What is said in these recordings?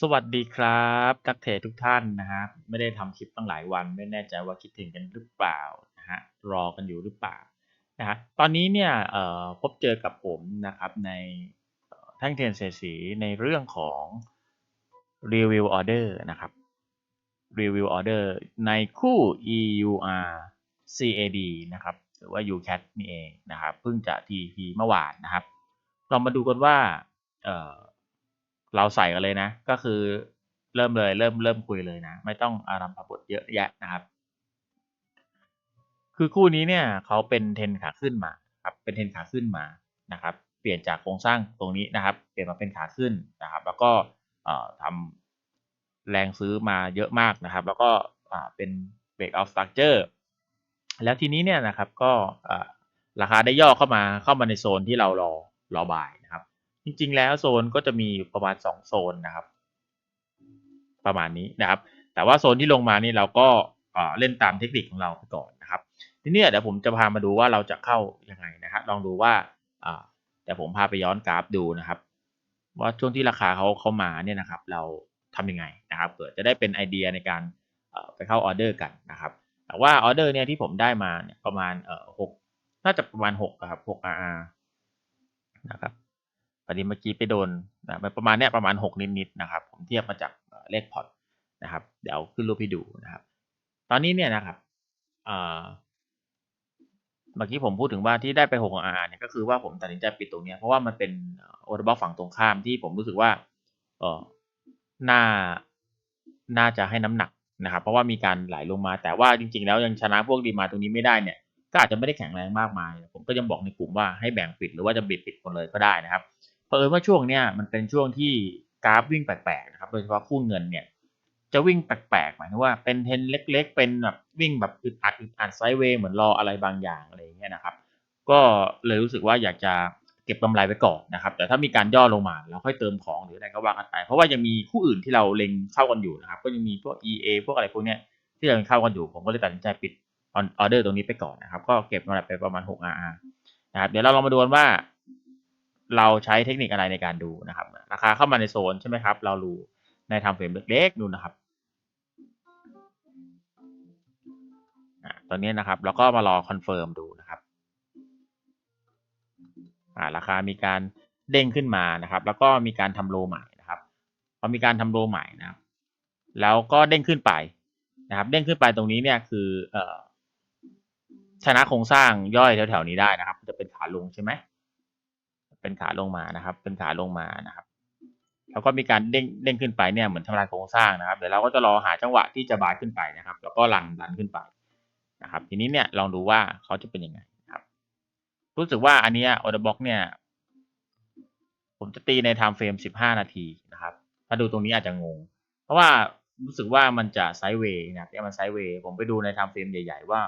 สวัสดีครับนักเทรดทุกท่านนะฮะไม่ได้ทำคลิปตั้งหลายวัน ไม่แน่ใจว่าคิดถึงกันหรือเปล่านะฮะรอกันอยู่หรือเปล่านะฮะตอนนี้เนี่ยเอ่อพบเจอกับผมนะครับในแท่งเทียนเศรษฐีในเรื่องของ Review Order นะครับ Review Order ในคู่ EUR CAD นะครับหรือว่า UCAT นี่เองนะครับเพิ่งจะ TP เมื่อวานนะครับ เรามาดูกันว่า เราใส่กันเลยนะ ก็คือเริ่มเลยเริ่มเริ่มคุยเลยนะ ไม่ต้องอารัมพบทเยอะแยะนะครับ คือคู่นี้เนี่ยเขาเป็นเทนขาขึ้นมาครับเป็นเทนขาขึ้นมานะครับ เปลี่ยนจากโครงสร้างตรงนี้นะครับ เปลี่ยนมาเป็นขาขึ้นนะครับ แล้วก็เอ่อทำแรงซื้อมาเยอะมากนะครับ แล้วก็เป็น break of structure แล้วทีนี้เนี่ยนะครับก็ราคาได้ย่อเข้ามาเข้ามาในโซนที่เรารอรอบายนะครับ จริงๆ แล้วโซนก็จะมีประมาณ 2 โซนนะครับ ประมาณนี้นะครับ แต่ว่าโซนที่ลงมานี่เราก็เล่นตามเทคนิคของเราไปก่อนนะครับ ทีนี้เดี๋ยวผมจะพามาดูว่าเราจะเข้ายังไงนะครับลองดูว่าเดี๋ยวผมพาไปย้อนกราฟดูนะครับ ว่าช่วงที่ราคาเขาเข้ามาเนี่ยนะครับ เราทำยังไงนะครับเผื่อจะได้เป็นไอเดียในการไปเข้าออเดอร์กันนะครับ แต่ว่าออเดอร์เนี่ยที่ผมได้มาเนี่ยประมาณหกน่าจะประมาณหกครับหก RR นะครับ พอดีเมื่อกี้ไปโดนนะประมาณเนี้ยประมาณหกนิดๆนะครับ ผมเทียบมาจากเลขพอร์ตนะครับ เดี๋ยวขึ้นรูปให้ดูนะครับ ตอนนี้เนี่ยนะครับเมื่อกี้ผมพูดถึงว่าที่ได้ไป6 RR เนี่ยก็คือว่าผมตัดสินใจปิดตรงเนี้ยเพราะว่ามันเป็นโอเดอร์บ็อกฝั่งตรงข้ามที่ผมรู้สึกว่าเออน่าน่าจะให้น้ำหนักนะครับ เพราะว่ามีการไหลลงมา แต่ว่าจริง ๆ แล้วยังชนะพวกดีมาตรงนี้ไม่ได้เนี่ยก็อาจจะไม่ได้แข็งแรงมากมาย ผมก็ยังบอกในกลุ่มว่าให้แบ่งปิดหรือว่าจะบิดปิดหมดเลยก็ได้นะครับ เพราะเอิญว่าช่วงเนี้ยมันเป็นช่วงที่กราฟวิ่งแปลกๆนะครับโดยเฉพาะคู่เงินเนี่ยจะวิ่งแปลกๆหมายถึงว่าเป็นเทรนเล็ก ๆ เป็นแบบวิ่งแบบอึดอัดอึดอัดไซด์เวย์เหมือนรออะไรบางอย่างอะไรอย่างเงี้ยนะครับ ก็เลยรู้สึกว่าอยากจะเก็บกำไรไว้ก่อนนะครับ แต่ถ้ามีการย่อลงมาเราค่อยเติมของหรืออะไรก็ว่ากันไป เพราะว่ายังมีคู่อื่นที่เราเล็งเข้ากันอยู่นะครับ ก็ยังมีพวก EA พวกอะไรพวกเนี้ยที่เราเข้ากันอยู่ผมก็เลยตัดสินใจปิดออเดอร์ตรงนี้ไปก่อนนะครับ ก็เก็บกำไรไปประมาณ6 RR นะครับเดี๋ยวเราลองมาดูกันว่า เราใช้เทคนิคอะไรในการดูนะครับ ราคาเข้ามาในโซนใช่ไหมครับ เราดูในทำเฟรมเล็กๆดูนะครับอ่าตอนนี้นะครับเราก็มารอคอนเฟิร์มดูนะครับอ่าราคามีการเด้งขึ้นมานะครับ แล้วก็มีการทำโลใหม่นะครับพอมีการทำโลใหม่นะครับ แล้วก็เด้งขึ้นไปนะครับ เด้งขึ้นไปตรงนี้เนี่ยคืออชนะโครงสร้างย่อยแถวๆนี้ได้นะครับ จะเป็นขาลงใช่ไหม เป็นขาลงมานะครับ เป็นขาลงมานะครับ แล้วก็มีการเด้งเด้งขึ้นไปเนี่ยเหมือนทำลายโครงสร้างนะครับ เดี๋ยวเราก็จะรอหาจังหวะที่จะบายขึ้นไปนะครับ แล้วก็รันรันขึ้นไปนะครับ ทีนี้เนี่ยลองดูว่าเขาจะเป็นยังไงนะครับ รู้สึกว่าอันนี้ออเดอร์บ็อกเนี่ย ผมจะตีในไทม์เฟรม15 นาทีนะครับ ถ้าดูตรงนี้อาจจะงง เพราะว่ารู้สึกว่ามันจะไซด์เวย์นะครับที่มันไซด์เวย์ผมไปดูในไทม์เฟรมใหญ่ ๆ ว่า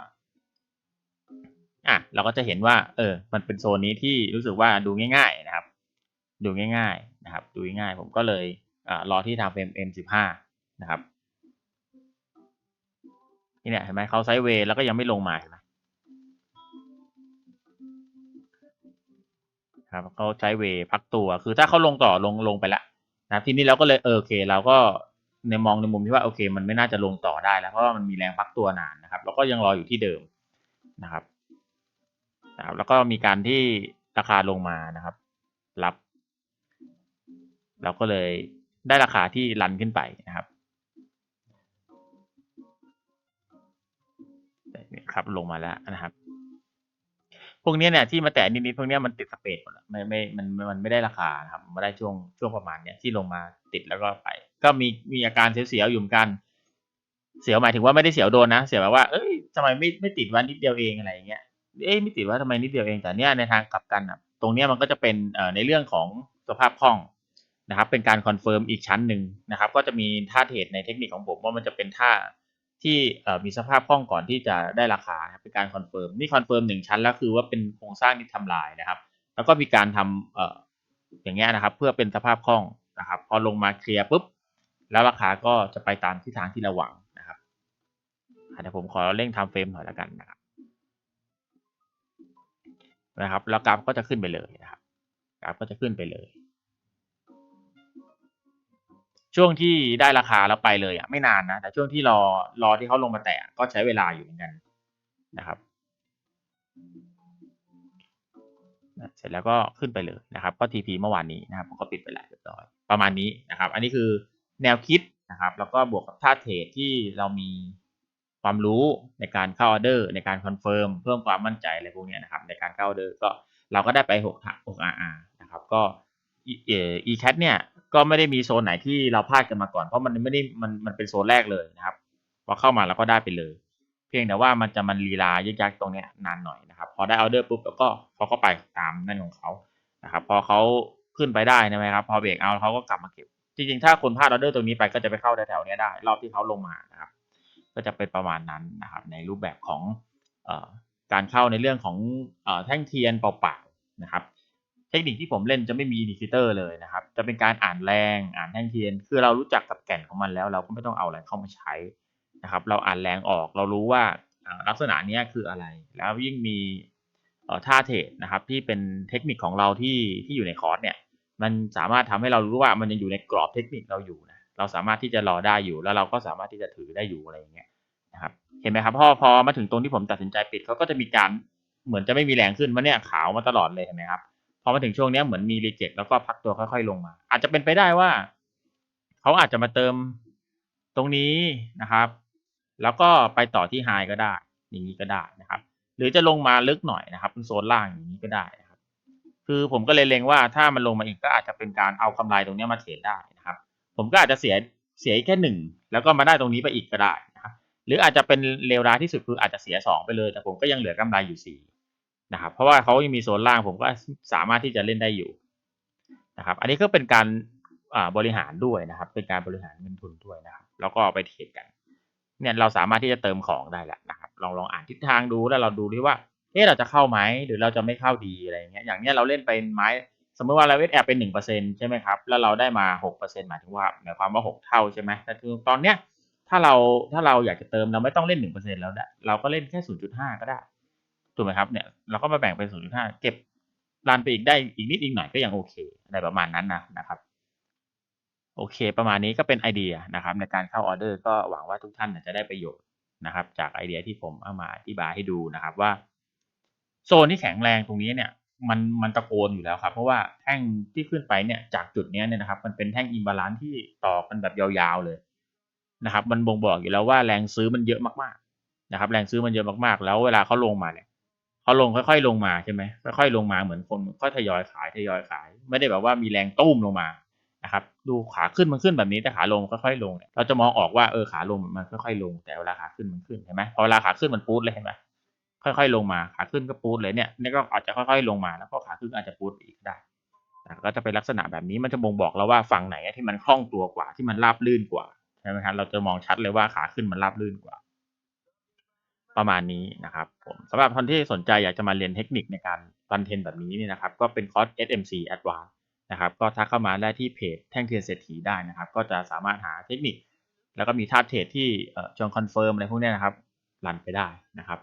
อะเราก็จะเห็นว่า เออ มันเป็นโซนนี้ที่รู้สึกว่าดูง่ายๆนะครับ ดูง่ายๆนะครับ ดูง่ายๆผมก็เลยอ่ารอที่ทม์เฟรม M15 นะครับนี่เนี่ยเห็นไหมเขาไซด์เวย์แล้วก็ยังไม่ลงมาเห็นไหมครับเขาใช้เวย์พักตัว คือถ้าเขาลงต่อลงลงไปแล้วนะทีนี้เราก็เลยเออโอเค เราก็ในมองในมุมที่ว่าโอเค มันไม่น่าจะลงต่อได้แล้วเพราะว่ามันมีแรงพักตัวนานนะครับแล้วก็ยังรออยู่ที่เดิมนะครับ นะครับแล้วก็มีการที่ราคาลงมานะครับ รับ เราก็เลยได้ราคาที่รันขึ้นไปนะครับนี่ครับลงมาแล้วนะครับ พวกนี้เนี่ยที่มาแตะนิดๆพวกนี้มันติดสเปรดหมดแล้วไม่ไม่มันมันไม่ได้ราคานะครับมาได้ช่วงช่วงประมาณเนี้ยที่ลงมาติดแล้วก็ไป ก็มีมีอาการเสียวๆอยู่เหมือนกัน เสียวหมายถึงว่าไม่ได้เสียวโดนนะ เสียวแบบว่าเอ้ยทำไมไม่ไม่ติดวันนิดเดียวเองอะไรอย่างเงี้ย เอ้ยไม่ติดว่าทำไมนิดเดียวเองแต่เนี้ยในทางกลับกันอะตรงเนี้ยมันก็จะเป็นเอ่อในเรื่องของสภาพคล่องนะครับ เป็นการคอนเฟิร์มอีกชั้นหนึ่งนะครับ ก็จะมีท่าเทรดในเทคนิคของผมว่ามันจะเป็นท่าที่เอ่อมีสภาพคล่องก่อนที่จะได้ราคาครับเป็นการคอนเฟิร์มนี่คอนเฟิร์มหนึ่งชั้นแล้วคือว่าเป็นโครงสร้างที่ทำลายนะครับ แล้วก็มีการทำเอ่ออย่างเงี้ยนะครับ เพื่อเป็นสภาพคล่องนะครับ พอลงมาเคลียร์ปุ๊บแล้วราคาก็จะไปตามทิศทางที่เราหวังนะครับเดี๋ยวผมขอเร่งทำเฟรมหน่อยแล้วกันนะครับ นะครับ แล้วกราฟก็จะขึ้นไปเลยนะครับกราฟก็จะขึ้นไปเลย ช่วงที่ได้ราคาแล้วไปเลยอะไม่นานนะ แต่ช่วงที่รอรอที่เขาลงมาแตะก็ใช้เวลาอยู่เหมือนกันนะครับเสร็จแล้วก็ขึ้นไปเลยนะครับ ก็ TP เมื่อวานนี้นะครับผมก็ปิดไปแล้วเรียบร้อย ประมาณนี้นะครับ อันนี้คือแนวคิดนะครับ แล้วก็บวกกับท่าเทรดที่เรามี ความรู้ในการเข้าออเดอร์ ในการคอนเฟิร์มเพิ่มความมั่นใจอะไรพวกนี้นะครับในการเข้าออเดอร์ก็เราก็ได้ไป6 6 RR นะครับก็เอ่อ ecat เนี่ยก็ไม่ได้มีโซนไหนที่เราพลาดกันมาก่อน เพราะมันไม่ได้มันมันเป็นโซนแรกเลยนะครับพอเข้ามาเราก็ได้ไปเลย เพียงแต่ว่ามันจะมันลีลายึกยักตรงนี้นานหน่อยนะครับพอได้ออเดอร์ปุ๊บแล้วก็เขาก็ไปตามนั่นของเขานะครับพอเขาขึ้นไปได้ใช่ไหมครับพอเบรกเอาเขาก็กลับมาเก็บ จริงๆ ถ้าคนพลาดออเดอร์ตรงนี้ไปก็จะไปเข้าแถวๆนี้ได้ รอบที่เขาลงมานะครับ ก็จะเป็นประมาณนั้นนะครับในรูปแบบของอการเข้าในเรื่องของอแท่งเทียนเปล่าๆนะครับ เทคนิคที่ผมเล่นจะไม่มีอินดิเคเตอร์เลยนะครับ จะเป็นการอ่านแรงอ่านแท่งเทียน คือเรารู้จักกับแก่นของมันแล้ว เราก็ไม่ต้องเอาอะไรเข้ามาใช้นะครับ เราอ่านแรงออกเรารู้ว่าลักษณะนี้คืออะไร แล้วยิ่งมีท่าเทรดนะครับที่เป็นเทคนิคของเราที่ที่อยู่ในคอร์สเนี่ยมันสามารถทำให้เรารู้ว่ามันยังอยู่ในกรอบเทคนิคเราอยู่นะ เราสามารถที่จะรอได้อยู่ แล้วเราก็สามารถที่จะถือได้อยู่อะไรอย่างเงี้ยนะครับเห็นไหมครับพอพอมาถึงตรงที่ผมตัดสินใจปิดเขาก็จะมีการเหมือนจะไม่มีแรงขึ้นมาเนี่ยขาวมาตลอดเลยเห็นไหมครับพอมาถึงช่วงนี้เหมือนมีรีเจ็คแล้วก็พักตัวค่อยๆลงมา อาจจะเป็นไปได้ว่าเขาอาจจะมาเติมตรงนี้นะครับ แล้วก็ไปต่อที่ไฮก็ได้ อย่างนี้ก็ได้นะครับ หรือจะลงมาลึกหน่อยนะครับเป็นโซนล่างอย่างนี้ก็ได้นะครับ คือผมก็เลยเล็งว่าถ้ามันลงมาอีกก็อาจจะเป็นการเอากำไรตรงนี้มาเทรดได้ ผมก็อาจจะเสียเสียแค่หนึ่งแล้วก็มาได้ตรงนี้ไปอีกก็ได้นะครับหรืออาจจะเป็นเลวร้ายที่สุดคืออาจจะเสียสองไปเลย แต่ผมก็ยังเหลือกำไรอยู่สี่นะครับเพราะว่าเขายังมีโซนล่างผมก็สามารถที่จะเล่นได้อยู่นะครับอันนี้ก็เป็นการบริหารด้วยนะครับ เป็นการบริหารเงินทุนด้วยนะครับ แล้วก็ไปเทรดกันเนี่ยเราสามารถที่จะเติมของได้แหละนะครับ ลองลองอ่านทิศทางดูแล้วเราดูดิว่าเอ๊ะเราจะเข้าไหมหรือเราจะไม่เข้าดีอะไรเงี้ยอย่างเนี้ยเราเล่นเป็นไม้ สมมติว่าเราเวทแอบเป็นหนึ่งเปอร์เซ็นใช่ไหมครับ แล้วเราได้มาหกเปอร์เซ็นหมายถึงว่าหมายความว่าหกเท่าใช่ไหมแต่คือตอนเนี้ยถ้าเราถ้าเราอยากจะเติมเราไม่ต้องเล่นหนึ่งเปอร์เซ็นแล้วเราก็เล่นแค่ศูนย์จุดห้าก็ได้ถูกไหมครับเนี่ยเราก็มาแบ่งเป็นศูนย์จุดห้าเก็บรันไปอีกได้อีกนิดอีกหน่อยก็ยังโอเคอะไรประมาณนั้นนะนะครับโอเค ประมาณนี้ก็เป็นไอเดียนะครับ ในการเข้าออเดอร์ก็หวังว่าทุกท่านจะได้ประโยชน์นะครับ จากไอเดียที่ผมเอามาอธิบายให้ดูนะครับว่า โซนที่แข็งแรงตรงนี้เนี่ย มันมันตะโกนอยู่แล้วครับ เพราะว่าแท่งที่ขึ้นไปเนี่ยจากจุดนี้เนี่ยนะครับ มันเป็นแท่งอิมบาลานซ์ที่ต่อกันแบบยาวๆเลยนะครับ มันบ่งบอกอยู่แล้วว่าแรงซื้อมันเยอะมากๆนะครับ แรงซื้อมันเยอะมากๆ แล้วเวลาเขาลงมาเนี่ยเขาลงค่อยๆลงมาใช่ไหมค่อยๆลงมาเหมือนคนค่อยทยอยขายทยอยขาย ไม่ได้แบบว่ามีแรงตุ้มลงมานะครับ ดูขาขึ้นมันขึ้นแบบนี้แต่ขาลงค่อยๆลงเนี่ยเราจะมองออกว่าเออขาลงมันค่อยๆลง แต่เวลาขาขึ้นมันขึ้นเห็นไหมพอเวลาขาขึ้นมันปูดเลยเห็นไหม ค่อยๆลงมาขาขึ้นก็ปูดเลยเนี่ยนี่ก็อาจจะค่อยๆลงมาแล้วก็ขาขึ้นอาจจะปูดอีกได้แต่ก็จะเป็นลักษณะแบบนี้มันจะบ่งบอกเราว่าฝั่งไหนที่มันคล่องตัวกว่าที่มันราบลื่นกว่าใช่ไหมครับเราจะมองชัดเลยว่าขาขึ้นมันราบลื่นกว่า ประมาณนี้นะครับผมสำหรับคนที่สนใจอยากจะมาเรียนเทคนิคในการรันเทนแบบนี้นี่นะครับ ก็เป็นคอร์ส SMC Advanced นะครับก็ทักเข้ามาได้ที่เพจแท่งเทียนเศรษฐีได้นะครับ ก็จะสามารถหาเทคนิค แล้วก็มีท่าเทรดที่จองคอนเฟิร์มอะไรพวกนี้นะครับรันไปได้นะครับ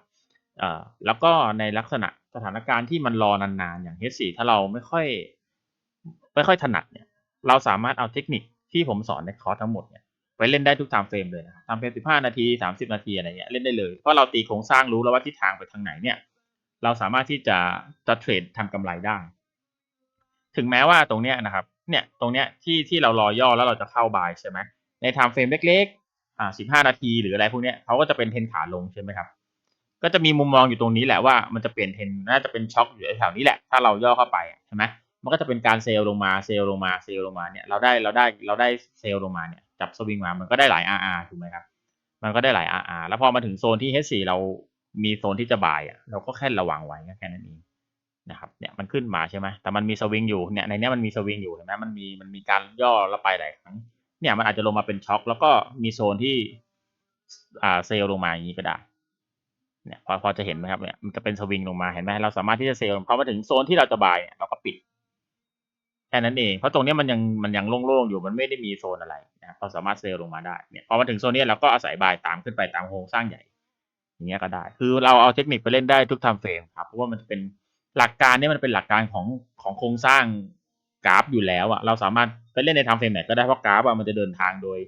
แล้วก็ในลักษณะสถานการณ์ที่มันรอนานๆ อย่าง H4 ถ้าเราไม่ค่อยไม่ค่อยถนัดเนี่ย เราสามารถเอาเทคนิคที่ผมสอนในคอร์สทั้งหมดเนี่ยไปเล่นได้ทุกไทม์เฟรมเลยนะครับไทม์เฟรม15นาที30นาทีอะไรเงี้ยเล่นได้เลย เพราะเราตีโครงสร้างรู้แล้วว่าทิศทางไปทางไหนเนี่ย เราสามารถที่จะจะเทรดทำกำไรได้ ถึงแม้ว่าตรงเนี้ยนะครับ เนี่ยตรงเนี้ยที่ที่เรารอย่อแล้วเราจะเข้าบายใช่ไหมในไทม์เฟรมเล็กๆอ่า15นาทีหรืออะไรพวกเนี้ยเขาก็จะเป็นเทนขาลงใช่ไหมครับ ก็จะมีมุมมองอยู่ตรงนี้แหละว่ามันจะเปลี่ยนเทรนน่าจะเป็นช็อคอยู่แถวนี้แหละถ้าเราย่อเข้าไปใช่ไหมมันก็จะเป็นการเซลล์ลงมาเซลล์ลงมาเซลล์ลงมาเนี่ยเราได้เราได้เราได้เซลล์ลงมาเนี่ยจับสวิงมามันก็ได้หลาย RR ถูกไหมครับมันก็ได้หลาย RR แล้วพอมาถึงโซนที่ H4 เรามีโซนที่จะบายอะเราก็แค่ระวังไว้แค่นั้นเองนะครับเนี่ยมันขึ้นมาใช่ไหมแต่มันมีสวิงอยู่เนี่ยในนี้มันมีสวิงอยู่เห็นไหมมันมีมันมีการย่อแล้วไปหลายครั้งเนี่ยมันอาจจะลงมาเป็นช็อคแล้วก็มีโซนที่อ่าเซลล์ลงมาอย่างนี้ก็ได้ เนี่ยพอพอจะเห็นไหมครับเนี่ยมันจะเป็นสวิงลงมาเห็นไหมเราสามารถที่จะเซลล์พอมาถึงโซนที่เราจะบายเราก็ปิดแค่นั้นเองเพราะตรงนี้มันยังมันยังโล่งๆอยู่มันไม่ได้มีโซนอะไรนะเราสามารถเซลล์ลงมาได้เนี่ยพอมาถึงโซนนี้เราก็อาศัยบายตามขึ้นไปตามโครงสร้างใหญ่อย่างเงี้ยก็ได้ คือเราเอาเทคนิคไปเล่นได้ทุกทม์เฟรมครับเพราะว่ามันเป็นหลักการนี่มันเป็นหลักการของของโครงสร้างกราฟอยู่แล้วอะเราสามารถไปเล่นในทม์เฟรมไหนก็ได้เพราะกราฟอะมันจะเดินทางโดย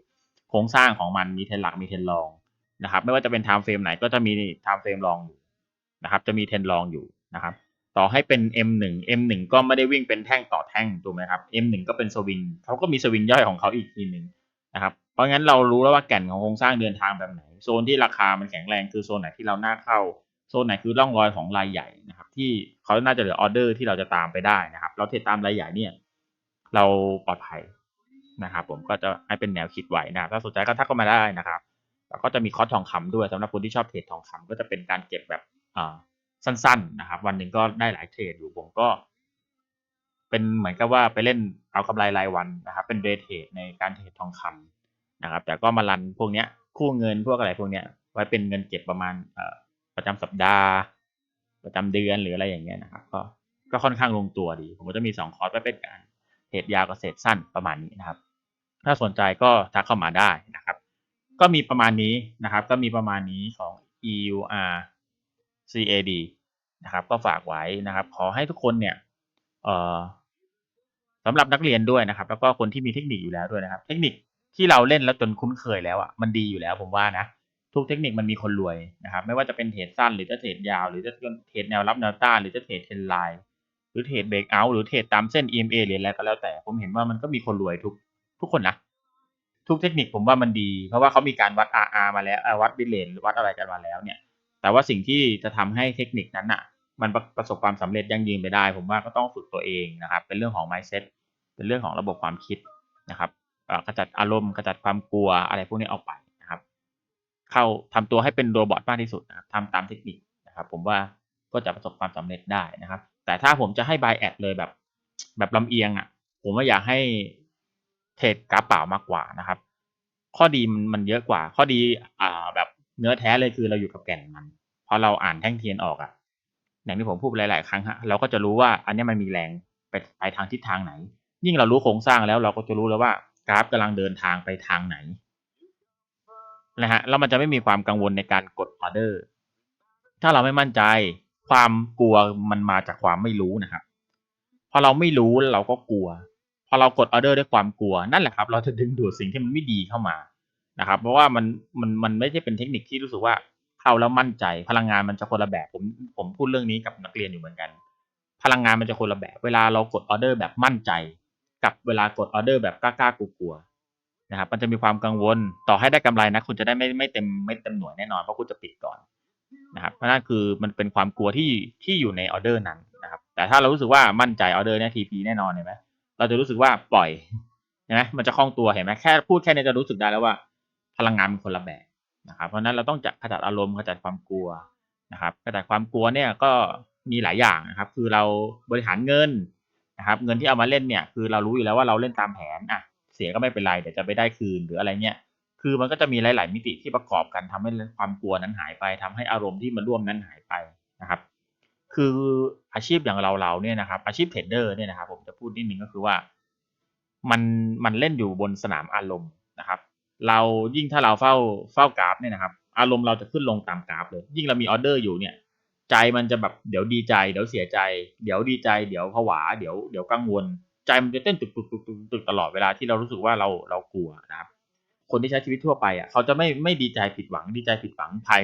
โครงสร้างของมันมีเทรนหลักมีเทรนรอง นะครับ ไม่ว่าจะเป็นไทม์เฟรมไหนก็จะมีไทม์เฟรมรองอยู่นะครับ จะมีเทนรองอยู่นะครับ ต่อให้เป็น M1 M1 ก็ไม่ได้วิ่งเป็นแท่งต่อแท่งถูกไหมครับ M1 ก็เป็นสวิงเขาก็มีสวิงย่อยของเขาอีกทีหนึ่งนะครับ เพราะงั้นเรารู้แล้วว่าแก่นของโครงสร้างเดินทางแบบไหน โซนที่ราคามันแข็งแรงคือโซนไหนที่เราหน่าเข้า โซนไหนคือร่องรอยของรายใหญ่นะครับ ที่เขาน่าจะเหลือออเดอร์ที่เราจะตามไปได้นะครับ เราเทรดตามรายใหญ่เนี่ย เราปลอดภัยนะครับผมก็จะให้เป็นแนวคิดไว้นะครับถ้าสนใจก็ทักเข้ามาได้นะครับ แล้วก็จะมีคอร์สทองคำด้วยสำหรับคนที่ชอบเทรดทองคำก็จะเป็นการเก็บแบบสั้นๆนะครับ วันหนึ่งก็ได้หลายเทรดอยู่ผมก็ เป็นเหมือนกับว่าไปเล่นเอากำไรรายวันนะครับ เป็นเดย์เทรดในการเทรดทองคำนะครับ แต่ก็มารันพวกเนี้ย คู่เงินพวกอะไรพวกเนี้ย ไว้เป็นเงินเก็บประมาณประจำสัปดาห์ ประจำเดือนหรืออะไรอย่างเงี้ยนะครับ ก็ก็ค่อนข้างลงตัวดี ผมก็จะมีสองคอร์สไว้เป็นการเทรดยาวกับเทรดสั้นประมาณนี้นะครับ ถ้าสนใจก็ทักเข้ามาได้นะครับ ก็มีประมาณนี้นะครับ ก็มีประมาณนี้ของ EUR CAD นะครับ ก็ฝากไว้นะครับ ขอให้ทุกคนเนี่ยเออสำหรับนักเรียนด้วยนะครับ แล้วก็คนที่มีเทคนิคอยู่แล้วด้วยนะครับ เทคนิคที่เราเล่นแล้วจนคุ้นเคยแล้วอะมันดีอยู่แล้วผมว่านะทุกเทคนิคมันมีคนรวยนะครับ ไม่ว่าจะเป็นเทรดสั้นหรือจะเทรดยาว หรือจะเทรดแนวรับแนวต้านหรือจะเทรดเทรนไลน์หรือเทรดเบรกเอาท์หรือเทรดตามเส้น EMA หรืออะไรก็แล้วแต่ ผมเห็นว่ามันก็มีคนรวยทุกทุกคนนะ ทุกเทคนิคผมว่ามันดี เพราะว่าเขามีการวัด RR มาแล้ววัดบิลเลนวัดอะไรกันมาแล้วเนี่ย แต่ว่าสิ่งที่จะทำให้เทคนิคนั้นอะ มันประประสบความสำเร็จยั่งยืนไปได้ ผมว่าก็ต้องฝึกตัวเองนะครับ เป็นเรื่องของ mindset เป็นเรื่องของระบบความคิดนะครับกระจัดอารมณ์กระจัดความกลัวอะไรพวกนี้ออกไปนะครับ เข้าทำตัวให้เป็นโรบอทมากที่สุดนะครับทำตามเทคนิคนะครับ ผมว่าก็จะประสบความสำเร็จได้นะครับ แต่ถ้าผมจะให้บายแอดเลยแบบ แบบลำเอียงอะ ผมว่าอยากให้ เทรดกราฟเปล่ามากกว่านะครับ ข้อดีมันเยอะกว่า ข้อดีอ่าแบบเนื้อแท้เลยคือเราอยู่กับแก่นมันพอเราอ่านแท่งเทียนออกอะอย่างที่ผมพูดหลาย ๆ ครั้งฮะเราก็จะรู้ว่าอันนี้มันมีแรงไปไปทางทิศทางไหน ยิ่งเรารู้โครงสร้างแล้วเราก็จะรู้แล้วว่ากราฟกำลังเดินทางไปทางไหนนะฮะแล้วมันจะไม่มีความกังวลในการกดออเดอร์ ถ้าเราไม่มั่นใจความกลัวมันมาจากความไม่รู้นะครับพอเราไม่รู้เราก็กลัว พอเรากดออเดอร์ด้วยความกลัวนั่นแหละครับ เราจะดึงดูดสิ่งที่มันไม่ดีเข้ามานะครับ เพราะว่ามันมันมันไม่ใช่เป็นเทคนิคที่รู้สึกว่าเข้าแล้วมั่นใจ พลังงานมันจะคนละแบบผมผมพูดเรื่องนี้กับนักเรียนอยู่เหมือนกัน พลังงานมันจะคนละแบบ เวลาเรากดออเดอร์แบบมั่นใจ กับเวลากดออเดอร์แบบกล้ากลัวๆนะครับ มันจะมีความกังวลต่อให้ได้กำไรนะคุณจะได้ไม่ไม่เต็มไม่เต็มหน่วยแน่นอนเพราะคุณจะปิดก่อนนะครับเพราะนั่นคือมันเป็นความกลัวที่ที่อยู่ในออเดอร์นั้นนะครับ แต่ถ้าเรารู้สึกว่ามั่นใจออเดอร์เนี่ยทีพีแน่นอนเห็นไหม เราจะรู้สึกว่าปล่อยเห็นไหมมันจะคล่องตัวเห็นไหมแค่พูดแค่นี้จะรู้สึกได้แล้วว่า พลังงานมันคนละแบบนะครับ เพราะนั้นเราต้องจัดขจัดอารมณ์ขจัดความกลัวนะครับขจัดความกลัวเนี่ยก็มีหลายอย่างนะครับ คือเราบริหารเงินนะครับ เงินที่เอามาเล่นเนี่ย คือเรารู้อยู่แล้วว่าเราเล่นตามแผนอะเสียก็ไม่เป็นไรเดี๋ยวจะไปได้คืนหรืออะไรเงี้ยคือมันก็จะมีหลาย ๆ มิติที่ประกอบกันทำให้ความกลัวนั้นหายไปทำให้อารมณ์ที่มันร่วมนั้นหายไปนะครับ คืออาชีพอย่างเราเราเนี่ยนะครับ อาชีพเทรดเดอร์เนี่ยนะครับ ผมจะพูดนิดนึงก็คือว่า มันมันเล่นอยู่บนสนามอารมณ์นะครับ เรายิ่งถ้าเราเฝ้าเฝ้ากราฟเนี่ยนะครับ อารมณ์เราจะขึ้นลงตามกราฟเลย ยิ่งเรามีออเดอร์อยู่เนี่ย ใจมันจะแบบเดี๋ยวดีใจ เดี๋ยวเสียใจ เดี๋ยวดีใจเดี๋ยวผวา เดี๋ยวเดี๋ยวกังวล ใจมันจะเต้นตึกตึกตึกตึกตึกตลอดเวลาที่เรารู้สึกว่าเราเรากลัวนะครับ คนที่ใช้ชีวิตทั่วไปอะเขาจะไม่ไม่ดีใจผิดหวัง ดีใจผิดหวังภาย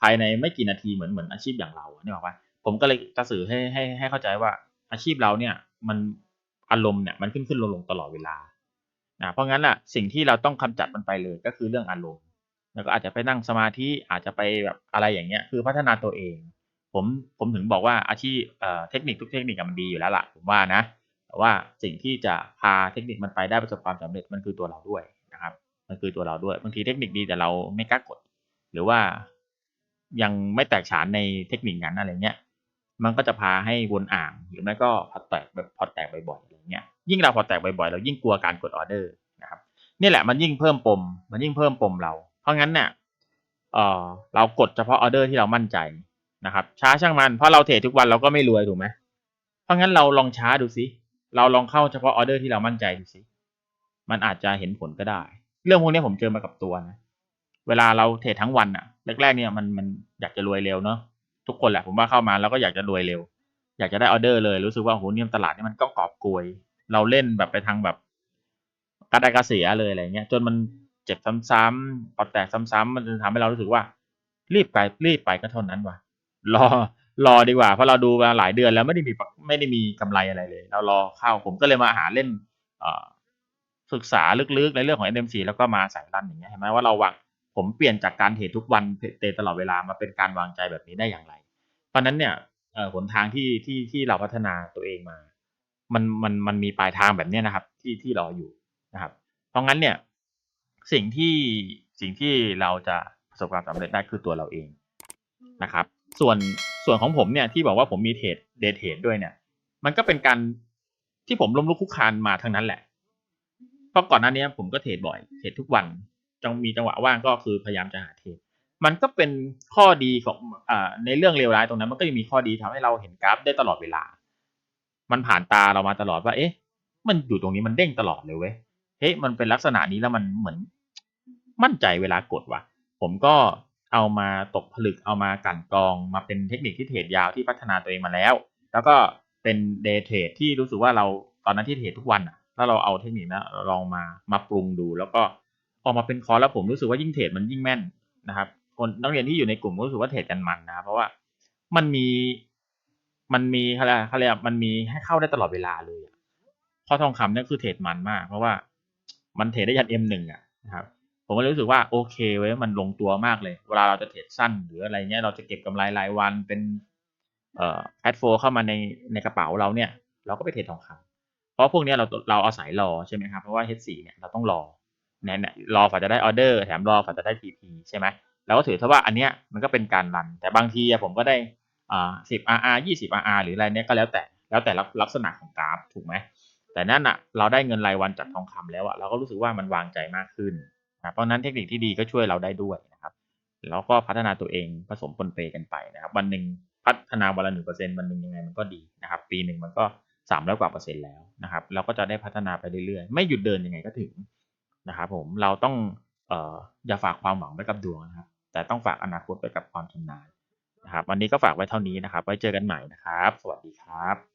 ภายในไม่กี่นาทีเหมือนเหมือนอาชีพอย่างเราเนี่ยบอกว่า ผมก็เลยจะสื่อให้ให้ให้เข้าใจว่าอาชีพเราเนี่ยมันอารมณ์เนี่ยมันขึ้นขึ้นลงลงตลอดเวลานะเพราะงั้นอะสิ่งที่เราต้องกำจัดมันไปเลยก็คือเรื่องอารมณ์ แล้วก็อาจจะไปนั่งสมาธิอาจจะไปแบบอะไรอย่างเงี้ยคือพัฒนาตัวเอง ผมผมถึงบอกว่าอาชีพเอ่อเทคนิคทุกเทคนิคมันดีอยู่แล้วล่ะผมว่านะแต่ว่าสิ่งที่จะพาเทคนิคมันไปได้ประสบความสำเร็จมันคือตัวเราด้วยนะครับ มันคือตัวเราด้วยบางทีเทคนิคดีแต่เราไม่กล้ากด หรือว่ายังไม่แตกฉานในเทคนิคนั้นอะไรเงี้ย มันก็จะพาให้วนอ่างหรือไม่ก็พอแตกแบบพอแตกบ่อยๆอะไรเงี้ยยิ่งเราพอแตกบ่อยๆ เรายิ่งกลัวการกดออเดอร์นะครับนี่แหละมันยิ่งเพิ่มปม มันยิ่งเพิ่มปมเรา เพราะงั้นเนี่ยเออเรากดเฉพาะออเดอร์ที่เรามั่นใจนะครับ ช้าช่างมันเพราะเราเทรดทุกวันเราก็ไม่รวยถูกไหมเพราะงั้นเราลองช้าดูสิเราลองเข้าเฉพาะออเดอร์ที่เรามั่นใจดูสิมันอาจจะเห็นผลก็ได้ เรื่องพวกนี้ผมเจอมากับตัวนะ เวลาเราเทรดทั้งวันอะแรกๆเนี่ยมันมันอยากจะรวยเร็วเนาะ ทุกคนแหละผมว่าเข้ามาแล้วก็อยากจะรวยเร็ว อยากจะได้ออเดอร์เลยรู้สึกว่าโหเนี่ยตลาดนี่มันก็กอบโกยเราเล่นแบบไปทางแบบกระไดกระเสียเลยอะไรเงี้ยจนมันเจ็บซ้ำๆปอดแตกซ้ำๆมันจะทำให้เรารู้สึกว่า รีบไปรีบไปก็เท่านั้นว่ะรอรอดีกว่า เพราะเราดูมาหลายเดือนแล้วไม่ได้มีไม่ได้มีกำไรอะไรเลย เรารอเข้าผมก็เลยมาหาเล่นศึกษาลึกๆในเรื่องของ NMC แล้วก็มาใส่รันอย่างเงี้ยเห็นไหมว่าเราวาง ผมเปลี่ยนจากการเทรดทุกวันเทรดตลอดเวลามาเป็นการวางใจแบบนี้ได้อย่างไร เพราะนั้นเนี่ยหนทางที่ที่ที่เราพัฒนาตัวเองมา มันมันมันมีปลายทางแบบนี้นะครับ ที่ที่รออยู่นะครับ เพราะงั้นเนี่ยสิ่งที่สิ่งที่เราจะประสบความสำเร็จได้คือตัวเราเองนะครับ ส่วนส่วนของผมเนี่ยที่บอกว่าผมมีเทรดเดทเทรดด้วยเนี่ย มันก็เป็นการที่ผมล้มลุกคุกคานมาทั้งนั้นแหละเพราะก่อนหน้านี้ผมก็เทรดบ่อยเทรดทุกวัน จังมีจังหวะว่างก็คือพยายามจะหาเทรดมันก็เป็นข้อดีของอในเรื่องเลวร้ายตรงนั้นมันก็ยังมีข้อดีทำให้เราเห็นกราฟได้ตลอดเวลา มันผ่านตาเรามาตลอดว่า เอ๊ะ มันอยู่ตรงนี้มันเด้งตลอดเลยเว้ยเฮ้ยมันเป็นลักษณะนี้แล้วมันเหมือนมั่นใจเวลากดว่ะ ผมก็เอามาตกผลึกเอามากันกรองมาเป็นเทคนิคที่เทรดยาวที่พัฒนาตัวเองมาแล้ว แล้วก็เป็นเดย์เทรดที่รู้สึกว่าเราตอนนั้นที่เทรดทุกวันอะแล้วเราเอาเทคนิคนั้ลองมามาปรุงดู แล้วก็ ออกมาเป็นคอร์สแล้วผมรู้สึกว่ายิ่งเทรดมันยิ่งแม่นนะครับ คนนักเรียนที่อยู่ในกลุ่มก็รู้สึกว่าเทรดกันมันนะครับเพราะว่ามันมีมันมีอะไรเขาเรียกมันมีให้เข้าได้ตลอดเวลาเลยอะข้อทองคำนี่คือเทรดมันมาก เพราะว่ามันเทรดได้ยัน M1 อะนะครับผมก็เลยรู้สึกว่าโอเคเว้ยมันลงตัวมากเลย เวลาเราจะเทรดสั้นหรืออะไรเงี้ยเราจะเก็บกำไรรายวันเป็นเอ่อแอดโฟเข้ามาในในกระเป๋าเราเนี่ย เราก็ไปเทรดทองคำเพราะพวกเนี้ยเราเราอาศัยรอใช่ไหมครับเพราะว่า H4 เนี่ยเราต้องรอ เนี่ยรอฝ่าจะได้ออเดอร์แถมรอฝ่าจะได้ TP ใช่ไหมเราก็ถือซะว่าอันเนี้ยมันก็เป็นการรัน แต่บางทีผมก็ได้อ่า10 RR 20 RR หรืออะไรเนี้ยก็แล้วแต่แล้วแต่ลักษณะของกราฟถูกไหมแต่นั่นอะเราได้เงินรายวันจากทองคำแล้วอะเราก็รู้สึกว่ามันวางใจมากขึ้นนะเพราะนั้นเทคนิคที่ดีก็ช่วยเราได้ด้วยนะครับแล้วก็พัฒนาตัวเองผสมปนเปกันไปนะครับวันหนึ่งพัฒนาวันละหนึ่งเปอร์เซ็นวันหนึ่งยังไงมันก็ดีนะครับปีหนึ่งมันก็สามร้อยกว่าเปอร์เซ็นต์แล้วนะครับเราก็จะได้พัฒนาไปเรื่อยๆ ไม่หยุดเดินยังไงก็ถึง นะครับผมเราต้องเอ่ออย่าฝากความหวังไว้กับดวงนะครับ แต่ต้องฝากอนาคตไปกับความชำนาญนะครับ วันนี้ก็ฝากไว้เท่านี้นะครับ ไว้เจอกันใหม่นะครับ สวัสดีครับ